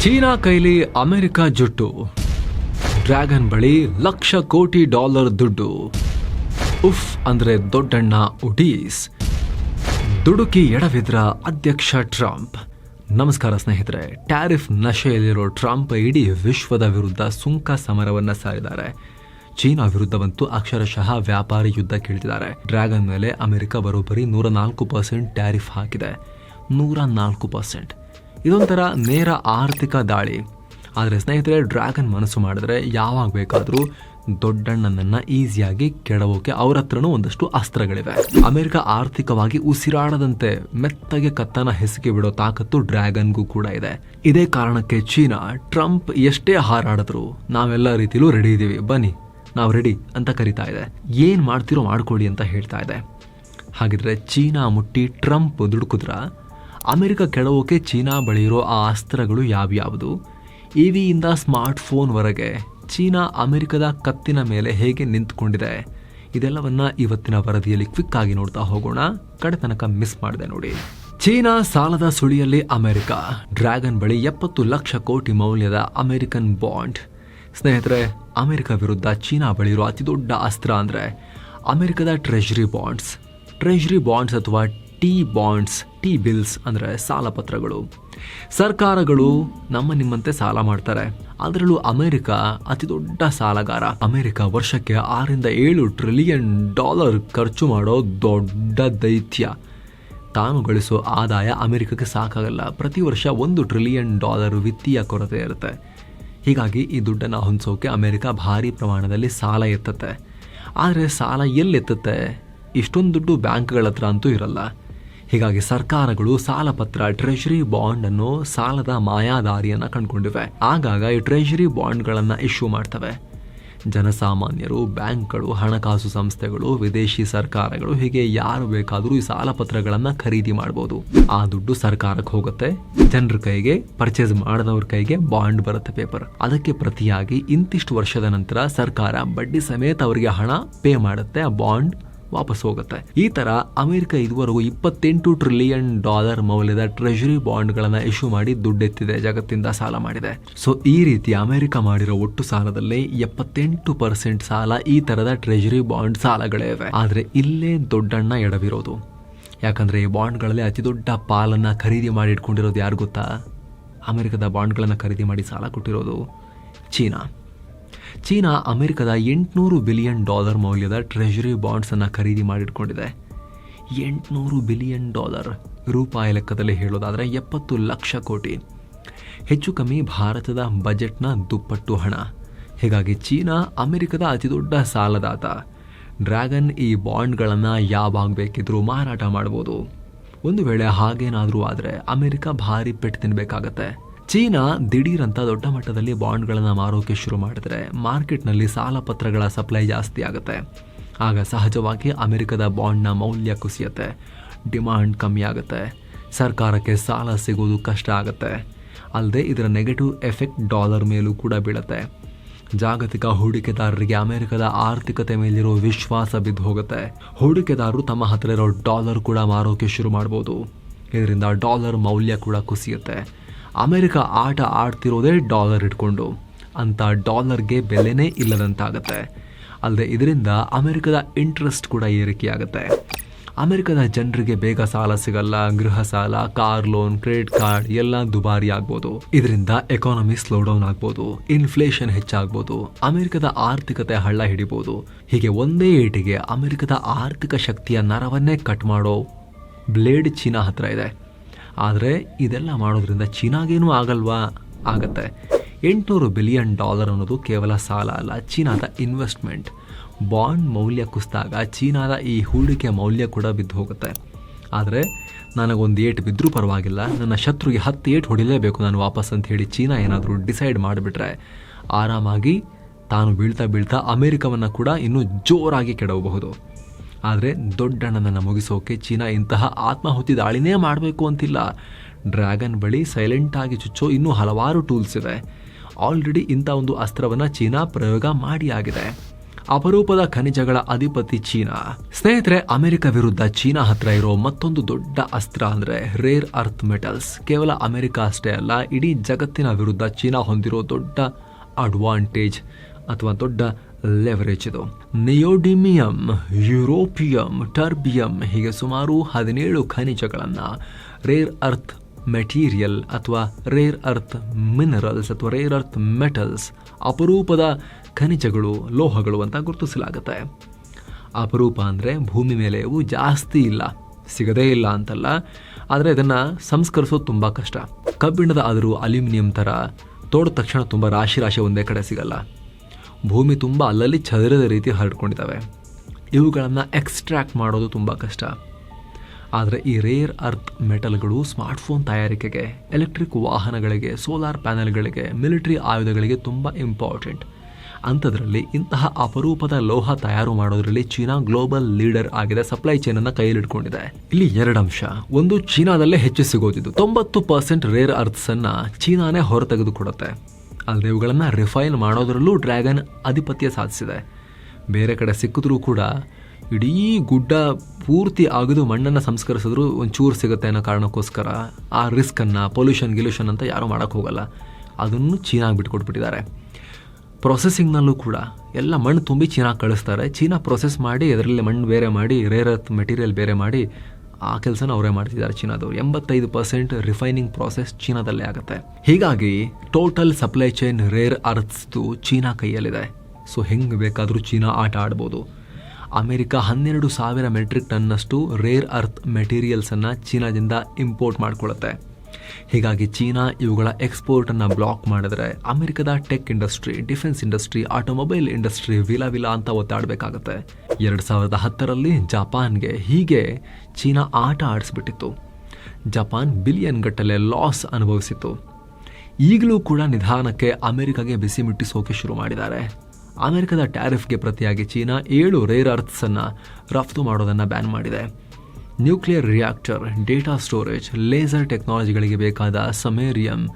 China ಕೈಲಿ America ಜುಟ್ಟು. Dragon ಬಳಿ ಲಕ್ಷ ಕೋಟಿ ಡಾಲರ್ ದುಡ್ಡು. ಉಫ್ ಅಂದ್ರೆ ದೊಡ್ಡಣ್ಣ ಉಡೀಸ್. ದುಡುಕಿ ಎಡವಿದ್ರ ಅಧ್ಯಕ್ಷ ಟ್ರಂಪ್. ನಮಸ್ಕಾರ ಸ್ನೇಹಿತರೆ, ಟ್ಯಾರಿಫ್ ನಶೆಯಲ್ಲಿರೋ ಟ್ರಂಪ್ ಇಡೀ ವಿಶ್ವದ ವಿರುದ್ಧ ಸುಂಕ ಸಮರವನ್ನ ಸಾರಿದ್ದಾರೆ. ಚೀನಾ ವಿರುದ್ಧವಂತೂ ಅಕ್ಷರಶಃ ವ್ಯಾಪಾರಿ ಯುದ್ಧ ಕೇಳ್ತಿದ್ದಾರೆ. ಡ್ರ್ಯಾಗನ್ ಮೇಲೆ ಅಮೆರಿಕ ಬರೋಬ್ಬರಿ ನೂರ ನಾಲ್ಕು ಪರ್ಸೆಂಟ್ ಟ್ಯಾರಿಫ್ ಹಾಕಿದೆ. ನೂರ ನಾಲ್ಕು ಪರ್ಸೆಂಟ್. ಇದೊಂಥರ ನೇರ ಆರ್ಥಿಕ ದಾಳಿ. ಆದರೆ ಸ್ನೇಹಿತರೆ, ಡ್ರ್ಯಾಗನ್ ಮನಸ್ಸು ಮಾಡಿದ್ರೆ ಯಾವಾಗ ಬೇಕಾದರೂ ದೊಡ್ಡಣ್ಣನನ್ನು ಈಸಿಯಾಗಿ ಕೆಡವೋಕೆ ಅವ್ರ ಹತ್ರನೂ ಒಂದಷ್ಟು ಅಸ್ತ್ರಗಳಿವೆ. ಅಮೆರಿಕ ಆರ್ಥಿಕವಾಗಿ ಉಸಿರಾಡದಂತೆ ಮೆತ್ತಗೆ ಕತ್ತನ ಹೆಸಿಗೆ ಬಿಡೋ ತಾಕತ್ತು ಡ್ರ್ಯಾಗನ್ಗೂ ಕೂಡ ಇದೆ. ಇದೇ ಕಾರಣಕ್ಕೆ ಚೀನಾ ಟ್ರಂಪ್ ಎಷ್ಟೇ ಹಾರಾಡಿದ್ರು ನಾವೆಲ್ಲ ರೀತಿಲೂ ರೆಡಿ ಇದ್ದೀವಿ ಬನ್ನಿ, ನಾವು ರೆಡಿ ಅಂತ ಕರಿತಾ ಇದೆ. ಏನು ಮಾಡ್ತಿರೋ ಮಾಡ್ಕೊಳ್ಳಿ ಅಂತ ಹೇಳ್ತಾ ಇದೆ. ಹಾಗಿದ್ರೆ ಚೀನಾ ಮುಟ್ಟಿ ಟ್ರಂಪ್ ದುಡುಕುದ್ರ? ಅಮೆರಿಕ ಕೆಡವೋಕೆ ಚೀನಾ ಬಳಿ ಇರೋ ಆ ಅಸ್ತ್ರಗಳು ಯಾವ್ಯಾವುದು? ಇ ವಿಯಿಂದ ಸ್ಮಾರ್ಟ್ಫೋನ್ವರೆಗೆ ಚೀನಾ ಅಮೆರಿಕದ ಕತ್ತಿನ ಮೇಲೆ ಹೇಗೆ ನಿಂತ್ಕೊಂಡಿದೆ? ಇದೆಲ್ಲವನ್ನ ಇವತ್ತಿನ ವರದಿಯಲ್ಲಿ ಕ್ವಿಕ್ ಆಗಿ ನೋಡ್ತಾ ಹೋಗೋಣ. ಕಡೆ ತನಕ ಮಿಸ್ ಮಾಡಿದೆ ನೋಡಿ. ಚೀನಾ ಸಾಲದ ಸುಳಿಯಲ್ಲಿ ಅಮೆರಿಕ. ಡ್ರ್ಯಾಗನ್ ಬಳಿ ಎಪ್ಪತ್ತು ಲಕ್ಷ ಕೋಟಿ ಮೌಲ್ಯದ ಅಮೆರಿಕನ್ ಬಾಂಡ್. ಸ್ನೇಹಿತರೆ, ಅಮೆರಿಕ ವಿರುದ್ಧ ಚೀನಾ ಬಳಿ ಅತಿದೊಡ್ಡ ಅತಿ ದೊಡ್ಡ ಅಸ್ತ್ರ ಅಂದರೆ ಅಮೆರಿಕದ ಟ್ರೆಜರಿ ಬಾಂಡ್ಸ್. ಟ್ರೆಜರಿ ಬಾಂಡ್ಸ್ ಅಥವಾ ಟಿ ಬಾಂಡ್ಸ್ ಟಿ ಬಿಲ್ಸ್ ಅಂದರೆ ಸಾಲ ಪತ್ರಗಳು. ಸರ್ಕಾರಗಳು ನಮ್ಮ ನಿಮ್ಮಂತೆ ಸಾಲ ಮಾಡ್ತಾರೆ. ಅದರಲ್ಲೂ ಅಮೆರಿಕ ಅತಿ ದೊಡ್ಡ ಸಾಲಗಾರ. ಅಮೆರಿಕ ವರ್ಷಕ್ಕೆ ಆರಿಂದ ಏಳು ಟ್ರಿಲಿಯನ್ ಡಾಲರ್ ಖರ್ಚು ಮಾಡೋ ದೊಡ್ಡ ದೈತ್ಯ. ತಾನು ಗಳಿಸೋ ಆದಾಯ ಅಮೆರಿಕಕ್ಕೆ ಸಾಕಾಗಲ್ಲ. ಪ್ರತಿ ವರ್ಷ ಒಂದು ಟ್ರಿಲಿಯನ್ ಡಾಲರ್ ವಿತ್ತೀಯ ಕೊರತೆ ಇರುತ್ತೆ. ಹೀಗಾಗಿ ಈ ದುಡ್ಡನ್ನು ಹೊಂದಿಸೋಕೆ ಅಮೆರಿಕ ಭಾರಿ ಪ್ರಮಾಣದಲ್ಲಿ ಸಾಲ ಎತ್ತತ್ತೆ. ಆದರೆ ಸಾಲ ಎಲ್ಲಿ ಎತ್ತತ್ತೆ? ಇಷ್ಟೊಂದು ದುಡ್ಡು ಬ್ಯಾಂಕ್ಗಳ ಹತ್ರ ಅಂತೂ ಇರಲ್ಲ. ಹೀಗಾಗಿ ಸರ್ಕಾರಗಳು ಸಾಲ ಪತ್ರ ಟ್ರೆಷರಿ ಬಾಂಡ್ ಅನ್ನು ಸಾಲದ ಮಾಯಾದಾರಿಯನ್ನ ಕಂಡುಕೊಂಡಿವೆ. ಆಗಾಗ ಈ ಟ್ರೆಷರಿ ಬಾಂಡ್ಗಳನ್ನ ಇಶ್ಯೂ ಮಾಡ್ತವೆ. ಜನಸಾಮಾನ್ಯರು, ಬ್ಯಾಂಕ್ಗಳು, ಹಣಕಾಸು ಸಂಸ್ಥೆಗಳು, ವಿದೇಶಿ ಸರ್ಕಾರಗಳು ಹೀಗೆ ಯಾರು ಬೇಕಾದರೂ ಈ ಸಾಲ ಪತ್ರಗಳನ್ನ ಖರೀದಿ ಮಾಡಬಹುದು ಆ ದುಡ್ಡು ಸರ್ಕಾರಕ್ಕೆ ಹೋಗುತ್ತೆ. ಜನರ ಕೈಗೆ ಪರ್ಚೇಸ್ ಮಾಡದವ್ರ ಕೈಗೆ ಬಾಂಡ್ ಬರುತ್ತೆ ಪೇಪರ್ ಅದಕ್ಕೆ ಪ್ರತಿಯಾಗಿ ಇಂತಿಷ್ಟು ವರ್ಷದ ನಂತರ ಸರ್ಕಾರ ಬಡ್ಡಿ ಸಮೇತ ಅವರಿಗೆ ಹಣ ಪೇ ಮಾಡುತ್ತೆ. ಆ ಬಾಂಡ್ ವಾಪಸ್ ಹೋಗುತ್ತೆ. ಈ ತರ ಅಮೆರಿಕ ಇದುವರೆಗೂ ಇಪ್ಪತ್ತೆಂಟು ಟ್ರಿಲಿಯನ್ ಡಾಲರ್ ಮೌಲ್ಯದ ಟ್ರೆಜರಿ ಬಾಂಡ್ಗಳನ್ನ ಇಶ್ಯೂ ಮಾಡಿ ದುಡ್ಡೆತ್ತಿದೆ, ಜಗತ್ತಿಂದ ಸಾಲ ಮಾಡಿದೆ. ಸೊ ಈ ರೀತಿ ಅಮೆರಿಕ ಮಾಡಿರೋ ಒಟ್ಟು ಸಾಲದಲ್ಲಿ ಎಪ್ಪತ್ತೆಂಟು ಪರ್ಸೆಂಟ್ ಸಾಲ ಈ ತರದ ಟ್ರೆಜರಿ ಬಾಂಡ್ ಸಾಲಗಳೇ ಇವೆ. ಆದ್ರೆ ಇಲ್ಲೇ ದೊಡ್ಡಣ್ಣ ಎಡವಿರೋದು. ಯಾಕಂದ್ರೆ ಈ ಬಾಂಡ್ಗಳಲ್ಲಿ ಅತಿ ದೊಡ್ಡ ಪಾಲನ್ನ ಖರೀದಿ ಮಾಡಿ ಇಟ್ಕೊಂಡಿರೋದು ಯಾರು ಗೊತ್ತಾ? ಅಮೆರಿಕದ ಬಾಂಡ್ಗಳನ್ನ ಖರೀದಿ ಮಾಡಿ ಸಾಲ ಕೊಟ್ಟಿರೋದು ಚೀನಾ. ಚೀನಾ ಅಮೆರಿಕದ ಎಂಟುನೂರು ಬಿಲಿಯನ್ ಡಾಲರ್ ಮೌಲ್ಯದ ಟ್ರೆಷರಿ ಬಾಂಡ್ಸನ್ನು ಖರೀದಿ ಮಾಡಿಟ್ಕೊಂಡಿದೆ. ಎಂಟುನೂರು ಬಿಲಿಯನ್ ಡಾಲರ್ ರೂಪಾಯಿ ಲೆಕ್ಕದಲ್ಲಿ ಹೇಳೋದಾದರೆ ಎಪ್ಪತ್ತು ಲಕ್ಷ ಕೋಟಿ. ಹೆಚ್ಚು ಕಮ್ಮಿ ಭಾರತದ ಬಜೆಟ್ನ ದುಪ್ಪಟ್ಟು ಹಣ. ಹೀಗಾಗಿ ಚೀನಾ ಅಮೆರಿಕದ ಅತಿದೊಡ್ಡ ಸಾಲದಾತ. ಡ್ರ್ಯಾಗನ್ ಈ ಬಾಂಡ್ಗಳನ್ನು ಯಾವಾಗ ಬೇಕಿದ್ರೂ ಮಾರಾಟ ಮಾಡ್ಬೋದು. ಒಂದು ವೇಳೆ ಹಾಗೇನಾದರೂ ಆದರೆ ಅಮೆರಿಕ ಭಾರಿ ಪೆಟ್ಟು ತಿನ್ಬೇಕಾಗತ್ತೆ. ಚೀನಾ ದಿಢೀರಂತ ದೊಡ್ಡ ಮಟ್ಟದಲ್ಲಿ ಬಾಂಡ್ಗಳನ್ನು ಮಾರೋಕೆ ಶುರು ಮಾಡಿದ್ರೆ ಮಾರ್ಕೆಟ್ನಲ್ಲಿ ಸಾಲ ಪತ್ರಗಳ ಸಪ್ಲೈ ಜಾಸ್ತಿ ಆಗುತ್ತೆ. ಆಗ ಸಹಜವಾಗಿ ಅಮೆರಿಕದ ಬಾಂಡ್ನ ಮೌಲ್ಯ ಕುಸಿಯುತ್ತೆ. ಡಿಮಾಂಡ್ ಕಮ್ಮಿ ಆಗುತ್ತೆ. ಸರ್ಕಾರಕ್ಕೆ ಸಾಲ ಸಿಗೋದು ಕಷ್ಟ ಆಗುತ್ತೆ. ಅಲ್ಲದೆ ಇದರ ನೆಗೆಟಿವ್ ಎಫೆಕ್ಟ್ ಡಾಲರ್ ಮೇಲೂ ಕೂಡ ಬೀಳುತ್ತೆ. ಜಾಗತಿಕ ಹೂಡಿಕೆದಾರರಿಗೆ ಅಮೆರಿಕದ ಆರ್ಥಿಕತೆ ಮೇಲಿರೋ ವಿಶ್ವಾಸ ಬಿದ್ದು ಹೋಗುತ್ತೆ. ಹೂಡಿಕೆದಾರರು ತಮ್ಮ ಹತ್ತಿರ ಇರೋ ಡಾಲರ್ ಕೂಡ ಮಾರೋಕೆ ಶುರು ಮಾಡ್ಬೋದು. ಇದರಿಂದ ಡಾಲರ್ ಮೌಲ್ಯ ಕೂಡ ಕುಸಿಯುತ್ತೆ. ಅಮೆರಿಕ ಆಟ ಆಡ್ತಿರೋದೇ ಡಾಲರ್ ಇಟ್ಕೊಂಡು. ಅಂತ ಡಾಲರ್ಗೆ ಬೆಲೆನೇ ಇಲ್ಲದಂತಾಗತ್ತೆ. ಅಲ್ಲದೆ ಇದರಿಂದ ಅಮೆರಿಕದ ಇಂಟ್ರೆಸ್ಟ್ ಕೂಡ ಏರಿಕೆಯಾಗುತ್ತೆ. ಅಮೆರಿಕದ ಜನರಿಗೆ ಬೇಗ ಸಾಲ ಸಿಗಲ್ಲ, ಗೃಹ ಸಾಲ, ಕಾರ್ ಲೋನ್, ಕ್ರೆಡಿಟ್ ಕಾರ್ಡ್ ಎಲ್ಲ ದುಬಾರಿ ಆಗ್ಬೋದು. ಇದರಿಂದ ಎಕಾನಮಿ ಸ್ಲೋ ಡೌನ್ ಆಗ್ಬೋದು, ಇನ್ಫ್ಲೇಷನ್ ಹೆಚ್ಚಾಗ್ಬೋದು, ಅಮೆರಿಕದ ಆರ್ಥಿಕತೆ ಹಳ್ಳ ಹಿಡಿಬೋದು. ಹೀಗೆ ಒಂದೇ ಏಟಿಗೆ ಅಮೆರಿಕದ ಆರ್ಥಿಕ ಶಕ್ತಿಯ ನರವನ್ನೇ ಕಟ್ ಮಾಡೋ ಬ್ಲೇಡ್ ಚೀನಾ ಹತ್ರ ಇದೆ. ಆದರೆ ಇದೆಲ್ಲ ಮಾಡೋದ್ರಿಂದ ಚೀನಾಗೇನೂ ಆಗಲ್ವಾ? ಆಗತ್ತೆ. ಎಂಟುನೂರು ಬಿಲಿಯನ್ ಡಾಲರ್ ಅನ್ನೋದು ಕೇವಲ ಸಾಲ ಅಲ್ಲ, ಚೀನಾದ ಇನ್ವೆಸ್ಟ್ಮೆಂಟ್ ಬಾಂಡ್ ಮೌಲ್ಯ ಕುಸಿದಾಗ ಚೀನಾದ ಈ ಹೂಡಿಕೆ ಮೌಲ್ಯ ಕೂಡ ಬಿದ್ದು ಹೋಗುತ್ತೆ. ಆದರೆ ನನಗೊಂದು ಏಟ್ ಬಿದ್ದರೂ ಪರವಾಗಿಲ್ಲ, ನನ್ನ ಶತ್ರುಗೆ ಹತ್ತು ಏಟ್ ಹೊಡಿಲೇಬೇಕು ನಾನು ವಾಪಸ್ ಅಂತ ಹೇಳಿ ಚೀನಾ ಏನಾದರೂ ಡಿಸೈಡ್ ಮಾಡಿಬಿಟ್ರೆ, ಆರಾಮಾಗಿ ತಾನು ಬೀಳ್ತಾ ಬೀಳ್ತಾ ಅಮೇರಿಕವನ್ನು ಕೂಡ ಇನ್ನೂ ಜೋರಾಗಿ ಕೆಡವಬಹುದು. ಆದರೆ ದೊಡ್ಡಣ್ಣನನ್ನು ಮುಗಿಸೋಕೆ ಚೀನಾ ಇಂತಹ ಆತ್ಮಾಹುತಿ ದಾಳಿನೇ ಮಾಡಬೇಕು ಅಂತಿಲ್ಲ. ಡ್ರ್ಯಾಗನ್ ಬಳಿ ಸೈಲೆಂಟಾಗಿ ಚುಚ್ಚೋ ಇನ್ನೂ ಹಲವಾರು ಟೂಲ್ಸ್ ಇದೆ. ಆಲ್ರೆಡಿ ಇಂಥ ಒಂದು ಅಸ್ತ್ರವನ್ನು ಚೀನಾ ಪ್ರಯೋಗ ಮಾಡಿ ಆಗಿದೆ. ಅಪರೂಪದ ಖನಿಜಗಳ ಅಧಿಪತಿ ಚೀನಾ. ಸ್ನೇಹಿತರೆ, ಅಮೆರಿಕ ವಿರುದ್ಧ ಚೀನಾ ಹತ್ರ ಇರೋ ಮತ್ತೊಂದು ದೊಡ್ಡ ಅಸ್ತ್ರ ಅಂದ್ರೆ ರೇರ್ ಅರ್ತ್ ಮೆಟಲ್ಸ್. ಕೇವಲ ಅಮೆರಿಕ ಅಷ್ಟೇ ಅಲ್ಲ, ಇಡೀ ಜಗತ್ತಿನ ವಿರುದ್ಧ ಚೀನಾ ಹೊಂದಿರೋ ದೊಡ್ಡ ಅಡ್ವಾಂಟೇಜ್ ಅಥವಾ ದೊಡ್ಡ ಲೆವರೇಜ್ ಇದು ನಿಯೋಡಿಮಿಯಂ ಯುರೋಪಿಯಂ ಟರ್ಬಿಯಂ ಹೀಗೆ ಸುಮಾರು ಹದಿನೇಳು ಖನಿಜಗಳನ್ನು ರೇರ್ ಅರ್ಥ್ ಮೆಟೀರಿಯಲ್ ಅಥವಾ ರೇರ್ ಅರ್ಥ್ ಮಿನರಲ್ಸ್ ಅಥವಾ ರೇರ್ ಅರ್ಥ್ ಮೆಟಲ್ಸ್ ಅಪರೂಪದ ಖನಿಜಗಳು, ಲೋಹಗಳು ಅಂತ ಗುರುತಿಸಲಾಗುತ್ತೆ. ಅಪರೂಪ ಅಂದರೆ ಭೂಮಿ ಮೇಲೆ ಇವು ಜಾಸ್ತಿ ಇಲ್ಲ, ಸಿಗದೇ ಇಲ್ಲ ಅಂತಲ್ಲ, ಆದರೆ ಇದನ್ನು ಸಂಸ್ಕರಿಸೋದು ತುಂಬ ಕಷ್ಟ. ಕಬ್ಬಿಣದ ಆದರೂ ಅಲ್ಯೂಮಿನಿಯಂ ಥರ ತೋಡಿದ ತಕ್ಷಣ ತುಂಬ ರಾಶಿ ರಾಶಿ ಒಂದೇ ಕಡೆ ಸಿಗಲ್ಲ. ಭೂಮಿ ತುಂಬ ಅಲ್ಲಲ್ಲಿ ಚದರದ ರೀತಿ ಹರಡ್ಕೊಂಡಿದ್ದಾವೆ. ಇವುಗಳನ್ನು ಎಕ್ಸ್ಟ್ರಾಕ್ಟ್ ಮಾಡೋದು ತುಂಬ ಕಷ್ಟ. ಆದರೆ ಈ ರೇರ್ ಅರ್ತ್ ಮೆಟಲ್ಗಳು ಸ್ಮಾರ್ಟ್ಫೋನ್ ತಯಾರಿಕೆಗೆ ಎಲೆಕ್ಟ್ರಿಕ್ ವಾಹನಗಳಿಗೆ ಸೋಲಾರ್ ಪ್ಯಾನೆಲ್ಗಳಿಗೆ ಮಿಲಿಟರಿ ಆಯುಧಗಳಿಗೆ ತುಂಬ ಇಂಪಾರ್ಟೆಂಟ್ ಅಂಥದ್ರಲ್ಲಿ ಇಂತಹ ಅಪರೂಪದ ಲೋಹ ತಯಾರು ಮಾಡೋದ್ರಲ್ಲಿ ಚೀನಾ ಗ್ಲೋಬಲ್ ಲೀಡರ್ ಆಗಿದೆ ಸಪ್ಲೈ ಚೈನ್ ಅನ್ನ ಕೈಯಲ್ಲಿಟ್ಕೊಂಡಿದೆ ಇಲ್ಲಿ ಎರಡು ಒಂದು ಚೀನಾದಲ್ಲೇ ಹೆಚ್ಚು ಸಿಗೋದಿದ್ದು. ತೊಂಬತ್ತು ಪರ್ಸೆಂಟ್ ರೇರ್ ಅರ್ಥ್ಸ್ ಅನ್ನ ಚೀನಾನೇ ಹೊರ ತೆಗೆದುಕೊಡುತ್ತೆ ಇವುಗಳನ್ನು ರಿಫೈನ್ ಮಾಡೋದ್ರಲ್ಲೂ ಡ್ರ್ಯಾಗನ್ ಆಧಿಪತ್ಯ ಸಾಧಿಸಿದೆ. ಬೇರೆ ಕಡೆ ಸಿಕ್ಕಿದ್ರೂ ಕೂಡ ಇಡೀ ಗುಡ್ಡ ಪೂರ್ತಿ ಅಗದು ಮಣ್ಣನ್ನು ಸಂಸ್ಕರಿಸಿದ್ರು ಒಂಚೂರು ಸಿಗುತ್ತೆ ಅನ್ನೋ ಕಾರಣಕ್ಕೋಸ್ಕರ ಆ ರಿಸ್ಕನ್ನು ಪೊಲ್ಯೂಷನ್ ಗಿಲ್ಯೂಷನ್ ಅಂತ ಯಾರೂ ಮಾಡೋಕ್ಕೆ ಹೋಗಲ್ಲ. ಅದನ್ನು ಚೀನಾಗೆ ಬಿಟ್ಕೊಟ್ಬಿಟ್ಟಿದ್ದಾರೆ. ಪ್ರೊಸೆಸಿಂಗ್ನಲ್ಲೂ ಕೂಡ ಎಲ್ಲ ಮಣ್ಣು ತುಂಬಿ ಚೀನಾ ಕಳಿಸ್ತಾರೆ. ಚೀನಾ ಪ್ರೊಸೆಸ್ ಮಾಡಿ ಅದರಲ್ಲಿ ಮಣ್ಣು ಬೇರೆ ಮಾಡಿ ರೇರ್ ಅರ್ತ್ ಮೆಟೀರಿಯಲ್ ಬೇರೆ ಮಾಡಿ ಆ ಕೆಲಸನ ಅವರೇ ಮಾಡ್ತಿದ್ದಾರೆ ಚೀನಾದವರು. ಎಂಬತ್ತೈದು ಪರ್ಸೆಂಟ್ ರಿಫೈನಿಂಗ್ ಪ್ರಾಸೆಸ್ ಚೀನಾದಲ್ಲೇ ಆಗುತ್ತೆ. ಹೀಗಾಗಿ ಟೋಟಲ್ ಸಪ್ಲೈ ಚೈನ್ ರೇರ್ ಅರ್ಥ್ಸ್ದು ಚೀನಾ ಕೈಯಲ್ಲಿದೆ. ಸೊ ಹೆಂಗೆ ಬೇಕಾದರೂ ಚೀನಾ ಆಟ ಆಡ್ಬೋದು. ಅಮೆರಿಕ ಹನ್ನೆರಡು ಸಾವಿರ ಮೆಟ್ರಿಕ್ ಟನ್ನಷ್ಟು ರೇರ್ ಅರ್ಥ್ ಮೆಟೀರಿಯಲ್ಸನ್ನು ಚೀನಾದಿಂದ ಇಂಪೋರ್ಟ್ ಮಾಡ್ಕೊಳ್ಳುತ್ತೆ ಹೀಗಾಗಿ ಚೀನಾ ಇವುಗಳ ಎಕ್ಸ್ಪೋರ್ಟನ್ನು ಬ್ಲಾಕ್ ಮಾಡಿದ್ರೆ ಅಮೆರಿಕದ tech industry defence industry automobile industry ವಿಲ ವಿಲಾ ಅಂತ ಒತ್ತಾಡಬೇಕಾಗತ್ತೆ ಎರಡು ಸಾವಿರದ ಹತ್ತರಲ್ಲಿ ಜಪಾನ್ಗೆ ಹೀಗೆ ಚೀನಾ ಆಟ ಆಡಿಸ್ಬಿಟ್ಟಿತ್ತು. ಜಪಾನ್ ಬಿಲಿಯನ್ ಗಟ್ಟಲೆ ಲಾಸ್ ಅನುಭವಿಸಿತ್ತು. ಈಗಲೂ ಕೂಡ ನಿಧಾನಕ್ಕೆ ಅಮೆರಿಕಾಗೆ ಬಿಸಿ ಮುಟ್ಟಿಸೋಕೆ ಶುರು ಮಾಡಿದ್ದಾರೆ. ಅಮೆರಿಕದ ಟ್ಯಾರಿಫ್ಗೆ ಪ್ರತಿಯಾಗಿ ಚೀನಾ ಏಳು ರೇರ್ ಅರ್ಥ್ಸನ್ನು ರಫ್ತು ಮಾಡೋದನ್ನು ಬ್ಯಾನ್ ಮಾಡಿದೆ. Nuclear reactor, data storage, laser ಟೆಕ್ನಾಲಜಿಗಳಿಗೆ ಬೇಕಾದ ಸಮೇರಿಯಂ,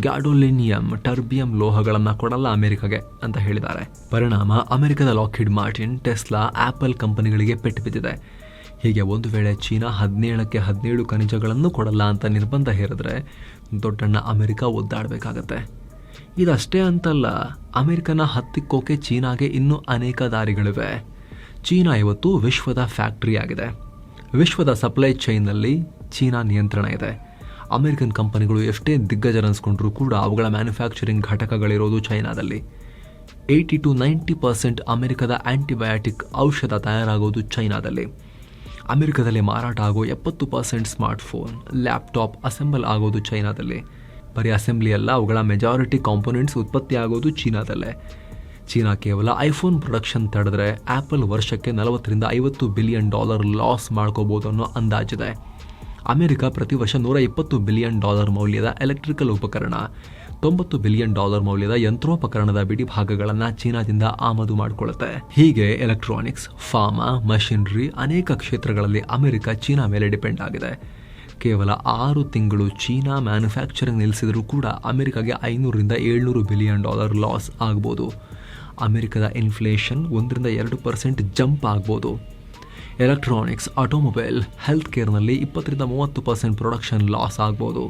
ಗ್ಯಾಡೋಲಿನಿಯಂ, ಟರ್ಬಿಯಂ ಲೋಹಗಳನ್ನು ಕೊಡಲ್ಲ ಅಮೆರಿಕಗೆ ಅಂತ ಹೇಳಿದ್ದಾರೆ. ಪರಿಣಾಮ ಅಮೆರಿಕದ ಲಾಕ್ಹಿಡ್ ಮಾರ್ಟಿನ್, ಟೆಸ್ಲಾ, ಆಪಲ್ ಕಂಪನಿಗಳಿಗೆ ಪೆಟ್ಟು ಬಿದ್ದಿದೆ. ಹೀಗೆ ಒಂದು ವೇಳೆ ಚೀನಾ ಹದಿನೇಳಕ್ಕೆ ಹದಿನೇಳು ಖನಿಜಗಳನ್ನು ಕೊಡಲ್ಲ ಅಂತ ನಿರ್ಬಂಧ ಹೇರಿದ್ರೆ ದೊಡ್ಡಣ್ಣ ಅಮೆರಿಕ ಒದ್ದಾಡಬೇಕಾಗತ್ತೆ. ಇದಷ್ಟೇ ಅಂತಲ್ಲ, ಅಮೆರಿಕನ ಹತ್ತಿಕ್ಕೋಕೆ ಚೀನಾಗೆ ಇನ್ನೂ ಅನೇಕ ದಾರಿಗಳಿವೆ. ಚೀನಾ ಇವತ್ತು ವಿಶ್ವದ ಫ್ಯಾಕ್ಟರಿ ಆಗಿದೆ ವಿಶ್ವದ ಸಪ್ಲೈ ಚೈನ್ನಲ್ಲಿ ಚೀನಾ ನಿಯಂತ್ರಣ ಇದೆ. ಅಮೆರಿಕನ್ ಕಂಪನಿಗಳು ಎಷ್ಟೇ ದಿಗ್ಗಜರನ್ಸ್ಕೊಂಡ್ರೂ ಕೂಡ ಅವುಗಳ ಮ್ಯಾನುಫ್ಯಾಕ್ಚರಿಂಗ್ ಘಟಕಗಳಿರೋದು ಚೈನಾದಲ್ಲಿ. ಏಯ್ಟಿ ಟು ನೈಂಟಿ ಪರ್ಸೆಂಟ್ ಅಮೆರಿಕದ ಆಂಟಿಬಯಾಟಿಕ್ ಔಷಧ ತಯಾರಾಗೋದು ಚೈನಾದಲ್ಲಿ. ಅಮೆರಿಕದಲ್ಲಿ ಮಾರಾಟ ಆಗೋ ಎಪ್ಪತ್ತು ಪರ್ಸೆಂಟ್ ಸ್ಮಾರ್ಟ್ಫೋನ್ ಲ್ಯಾಪ್ಟಾಪ್ ಅಸೆಂಬಲ್ ಆಗೋದು ಚೈನಾದಲ್ಲಿ. ಬರೀ ಅಸೆಂಬ್ಲಿ ಅಲ್ಲ, ಅವುಗಳ ಮೆಜಾರಿಟಿ ಕಾಂಪೊನೆಂಟ್ಸ್ ಉತ್ಪತ್ತಿ ಆಗೋದು ಚೀನಾದಲ್ಲೇ. ಚೀನಾ ಕೇವಲ ಐಫೋನ್ ಪ್ರೊಡಕ್ಷನ್ ತಡೆದ್ರೆ ಆ್ಯಪಲ್ ವರ್ಷಕ್ಕೆ ನಲವತ್ತರಿಂದ ಐವತ್ತು ಬಿಲಿಯನ್ ಡಾಲರ್ ಲಾಸ್ ಮಾಡ್ಕೋಬೋದು ಅನ್ನೋ ಅಂದಾಜಿದೆ. ಅಮೆರಿಕ ಪ್ರತಿ ವರ್ಷ ನೂರ ಇಪ್ಪತ್ತು ಬಿಲಿಯನ್ ಡಾಲರ್ ಮೌಲ್ಯದ ಎಲೆಕ್ಟ್ರಿಕಲ್ ಉಪಕರಣ, ತೊಂಬತ್ತು ಬಿಲಿಯನ್ ಡಾಲರ್ ಮೌಲ್ಯದ ಯಂತ್ರೋಪಕರಣದ ಬಿಡಿ ಭಾಗಗಳನ್ನು ಚೀನಾದಿಂದ ಆಮದು ಮಾಡಿಕೊಳ್ಳುತ್ತೆ. ಹೀಗೆ ಎಲೆಕ್ಟ್ರಾನಿಕ್ಸ್ ಫಾರ್ಮಾ ಮಷಿನರಿ ಅನೇಕ ಕ್ಷೇತ್ರಗಳಲ್ಲಿ ಅಮೆರಿಕ ಚೀನಾ ಮೇಲೆ ಡಿಪೆಂಡ್ ಆಗಿದೆ. ಕೇವಲ ಆರು ತಿಂಗಳು ಚೀನಾ ಮ್ಯಾನುಫ್ಯಾಕ್ಚರಿಂಗ್ ನಿಲ್ಲಿಸಿದರೂ ಕೂಡ ಅಮೆರಿಕಾಗೆ ಐನೂರರಿಂದ ಏಳ್ನೂರು ಬಿಲಿಯನ್ ಡಾಲರ್ ಲಾಸ್ ಆಗ್ಬೋದು. ಅಮೆರಿಕದ ಇನ್ಫ್ಲೇಷನ್ ಒಂದರಿಂದ ಎರಡು ಪರ್ಸೆಂಟ್ ಜಂಪ್ ಆಗ್ಬೋದು. ಎಲೆಕ್ಟ್ರಾನಿಕ್ಸ್, ಆಟೋಮೊಬೈಲ್ ಹೆಲ್ತ್ ಕೇರ್ನಲ್ಲಿ ಇಪ್ಪತ್ತರಿಂದ ಮೂವತ್ತು ಪರ್ಸೆಂಟ್ ಪ್ರೊಡಕ್ಷನ್ ಲಾಸ್ ಆಗ್ಬೋದು.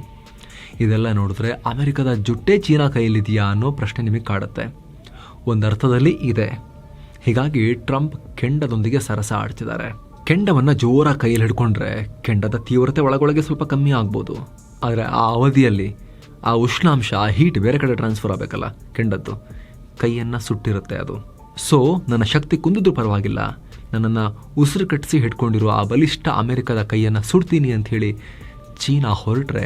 ಇದೆಲ್ಲ ನೋಡಿದ್ರೆ ಅಮೆರಿಕದ ಜುಟ್ಟೇ ಚೀನಾ ಕೈಯಲ್ಲಿದೆಯಾ ಅನ್ನೋ ಪ್ರಶ್ನೆ ನಿಮಗೆ ಕಾಡುತ್ತೆ. ಒಂದು ಅರ್ಥದಲ್ಲಿ ಇದೆ. ಹೀಗಾಗಿ ಟ್ರಂಪ್ ಕೆಂಡದೊಂದಿಗೆ ಸರಸ ಆಡ್ತಿದ್ದಾರೆ. ಕೆಂಡವನ್ನು ಜೋರ ಕೈಯಲ್ಲಿ ಹಿಡ್ಕೊಂಡ್ರೆ ಕೆಂಡದ ತೀವ್ರತೆ ಒಳಗೊಳಗೆ ಸ್ವಲ್ಪ ಕಮ್ಮಿ ಆಗ್ಬೋದು. ಆದರೆ ಆ ಅವಧಿಯಲ್ಲಿ ಆ ಉಷ್ಣಾಂಶ ಹೀಟ್ ಬೇರೆ ಕಡೆ ಟ್ರಾನ್ಸ್ಫರ್ ಆಗಬೇಕಲ್ಲ ಕೆಂಡದ್ದು. ಕೈಯನ್ನು ಸುಟ್ಟಿರುತ್ತೆ ಅದು. ಸೊ ನನ್ನ ಶಕ್ತಿ ಕುಂದಿದ್ರು ಪರವಾಗಿಲ್ಲ. ನನ್ನನ್ನು ಉಸಿರು ಕಟ್ಟಿಸಿ ಹಿಡ್ಕೊಂಡಿರೋ ಆ ಬಲಿಷ್ಠ ಅಮೆರಿಕದ ಕೈಯನ್ನು ಸುಡ್ತೀನಿ ಅಂತ ಹೇಳಿ ಚೀನಾ ಹೊರಟ್ರೆ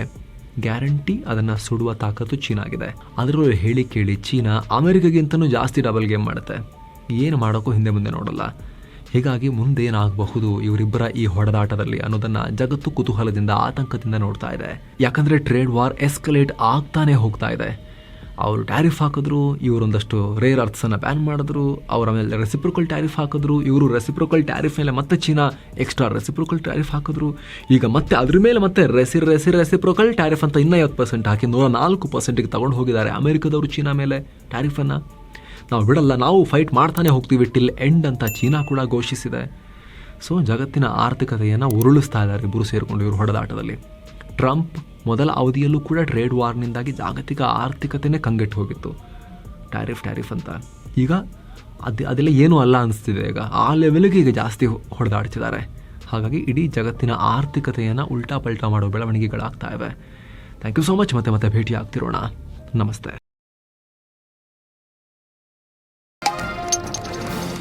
ಗ್ಯಾರಂಟಿ ಅದನ್ನು ಸುಡುವ ತಾಕತ್ತು ಚೀನಾಗಿದೆ. ಅದರಲ್ಲೂ ಹೇಳಿ ಕೇಳಿ ಚೀನಾ ಅಮೆರಿಕಗಿಂತನೂ ಜಾಸ್ತಿ ಡಬಲ್ ಗೇಮ್ ಮಾಡುತ್ತೆ. ಏನು ಮಾಡೋಕ್ಕೂ ಹಿಂದೆ ಮುಂದೆ ನೋಡಲ್ಲ. ಹೀಗಾಗಿ ಮುಂದೇನಾಗಬಹುದು ಇವರಿಬ್ಬರ ಈ ಹೊಡೆದಾಟದಲ್ಲಿ ಅನ್ನೋದನ್ನು ಜಗತ್ತು ಕುತೂಹಲದಿಂದ, ಆತಂಕದಿಂದ ನೋಡ್ತಾ ಇದೆ. ಯಾಕಂದರೆ ಟ್ರೇಡ್ ವಾರ್ ಎಸ್ಕಲೇಟ್ ಆಗ್ತಾನೆ ಹೋಗ್ತಾ ಇದೆ. ಅವರು ಟ್ಯಾರಿಫ್ ಹಾಕಿದ್ರು, ಇವರೊಂದಷ್ಟು ರೇರ್ ಅರ್ಥ್ಸನ್ನು ಬ್ಯಾನ್ ಮಾಡಿದ್ರು, ಅವರ ಮೇಲೆ ರೆಸಿಪ್ರಿಕಲ್ ಟ್ಯಾರಿಫ್ ಹಾಕಿದ್ರು, ಇವರು ರೆಸಿಪ್ರಿಕಲ್ ಟ್ಯಾರಿಫ್ ಮೇಲೆ ಮತ್ತೆ ಚೀನಾ ಎಕ್ಸ್ಟ್ರಾ ರೆಸಿಪ್ರಿಕಲ್ ಟ್ಯಾರಿಫ್ ಹಾಕಿದ್ರು. ಈಗ ಮತ್ತೆ ಅದ್ರ ಮೇಲೆ ಮತ್ತೆ ರೆಸಿ ರೆಸಿ ರೆಸಿಪ್ರಿಕಲ್ ಟ್ಯಾರಿಫ್ ಅಂತ ಇನ್ನೂ ಐವತ್ತು ಪರ್ಸೆಂಟ್ ಹಾಕಿ ನೂರ ನಾಲ್ಕು ಪರ್ಸೆಂಟಿಗೆ ತಗೊಂಡು ಹೋಗಿದ್ದಾರೆ ಅಮೆರಿಕದವರು ಚೀನಾ ಮೇಲೆ ಟ್ಯಾರಿಫನ್ನು ನಾವು ಬಿಡಲ್ಲ, ನಾವು ಫೈಟ್ ಮಾಡ್ತಾನೆ ಹೋಗ್ತೀವಿ ಟಿಲ್ ಎಂಡ್ ಅಂತ ಚೀನಾ ಕೂಡ ಘೋಷಿಸಿದೆ. ಸೊ ಜಗತ್ತಿನ ಆರ್ಥಿಕತೆಯನ್ನು ಉರುಳಿಸ್ತಾ ಇದ್ದಾರೆ ಇಬ್ಬರು ಸೇರಿಕೊಂಡು ಇವರು ಹೊಡೆದಾಟದಲ್ಲಿ. ಟ್ರಂಪ್ ಮೊದಲ ಅವಧಿಯಲ್ಲೂ ಕೂಡ ಟ್ರೇಡ್ ವಾರ್ನಿಂದಾಗಿ ಜಾಗತಿಕ ಆರ್ಥಿಕತೆಯೇ ಕಂಗೆಟ್ಟು ಹೋಗಿತ್ತು. ಟ್ಯಾರಿಫ್ ಟ್ಯಾರಿಫ್ ಅಂತ. ಈಗ ಅದು, ಅದೆಲ್ಲ ಏನೂ ಅಲ್ಲ ಅನಿಸ್ತಿದೆ ಈಗ. ಆ ಲೆವೆಲ್ಗೆ ಈಗ ಜಾಸ್ತಿ ಹೊಡೆದಾಡ್ತಿದ್ದಾರೆ. ಹಾಗಾಗಿ ಇಡೀ ಜಗತ್ತಿನ ಆರ್ಥಿಕತೆಯನ್ನು ಉಲ್ಟಾ ಪಲ್ಟಾ ಮಾಡೋ ಬೆಳವಣಿಗೆಗಳಾಗ್ತಾ ಇವೆ. ಥ್ಯಾಂಕ್ ಯು ಸೋ ಮಚ್ ಮತ್ತೆ ಮತ್ತೆ ಭೇಟಿ ಆಗ್ತಿರೋಣ ನಮಸ್ತೆ.